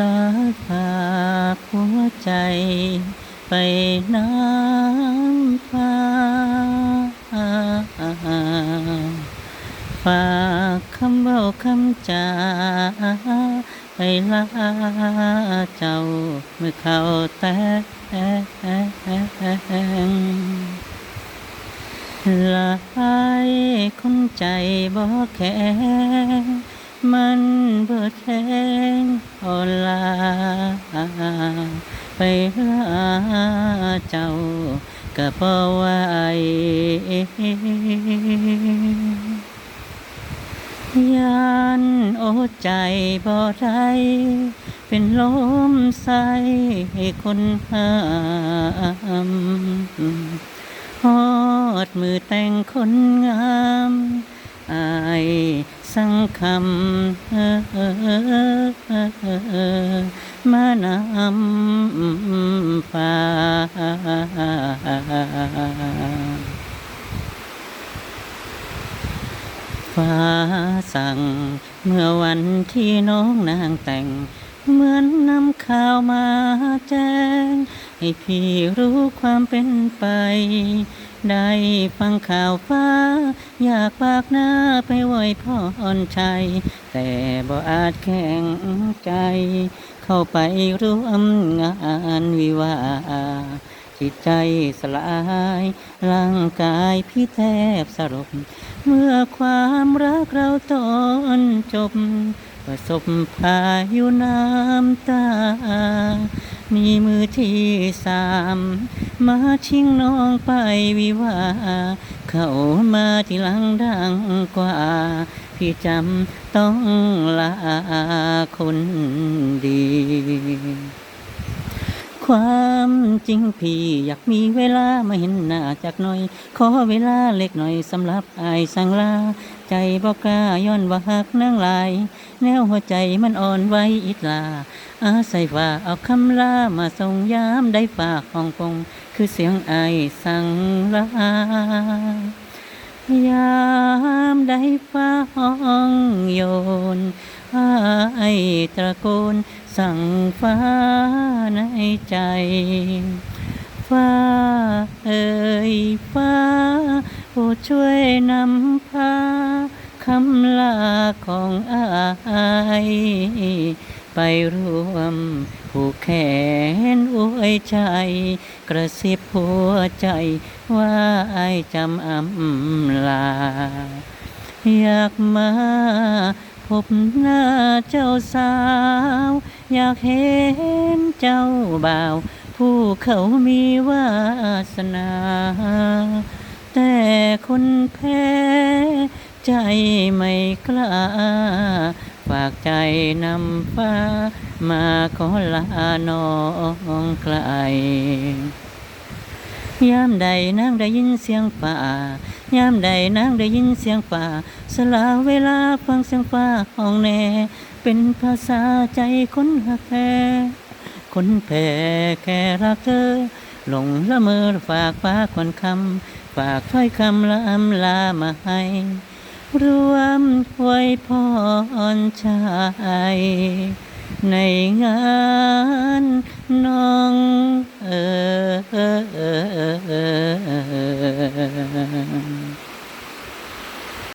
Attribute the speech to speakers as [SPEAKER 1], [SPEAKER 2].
[SPEAKER 1] ลาฝากหัวใจไปน้ำฟ้า ฝากคำเว้าคำจาไปลาเจ้าเมื่อเขาแต่งหลายคนใจบ่แข็งมันเบิดแข็ง เจ้าก็บ่ไหวยันโอดใจบ่ได้เป็นลมใสให้คนห้ามฮอดมือแต่งคนงามอาย สังคำมานำฟ้าฟ้าสั่งเมื่อวันที่น้องนางแต่ง เหมือนนำข่าวมาแจ้ง ให้พี่รู้ความเป็นไป ได้ฟังข่าวฟ้า อยากปากหน้าไปไหวพรชัย แต่บ่อาจแข่งใจ เข้าไปร่วมงานวิวาจิตใจสลาย ร่างกายพี่แทบสลบเมื่อความรักเราตอนจบประสบพายุน้ำตา มีมือที่สามมาชิงน้องไปวิวา เข้ามาที่หลังดังกว่า พี่จำต้องลาคนดี ความจริงพี่อยากมีเวลามาเห็นหน้าจากหน่อย ขอเวลาเล็กหน่อยสำหรับอายสังลา ใจบอกกล้าย้อนว่าหักนางลาย แนวหัวใจมันอ่อนไหวอิดลา อาศัยว่าเอาคำลามาส่งยามได้ฝากห้องกงคือเสียงอายสั่งลายามได้ฟ้าห้องโยน อายตะโกนสั่งฟ้าในใจ ฟ้าเอ่ยฟ้าโปรดช่วยนำพาคำลาของอายไปรวมผูกแขนอวยใจ กระซิบหัวใจว่าไอจำอำลา อยากมา พบหน้าเจ้าสาว อยากเห็นเจ้าบ่าว ผู้เขามีวาสนา แต่คนแพ้ใจไม่กล้า ฝากใจนำฟ้า มาขอลาน้องไกลยามใดนางได้ยินเสียงฟ้า ยามใดนางได้ยินเสียงฟ้าสลาเวลาฟังเสียงฟ้าห้องแน่ เป็นภาษาใจคนหักแท้คนแพ้แค่รักเธอ หลงละเมอฝากฟ้าควันคำฝากถ้อยคำละอำลามาให้รวมไว้พรชัยในงานน้อง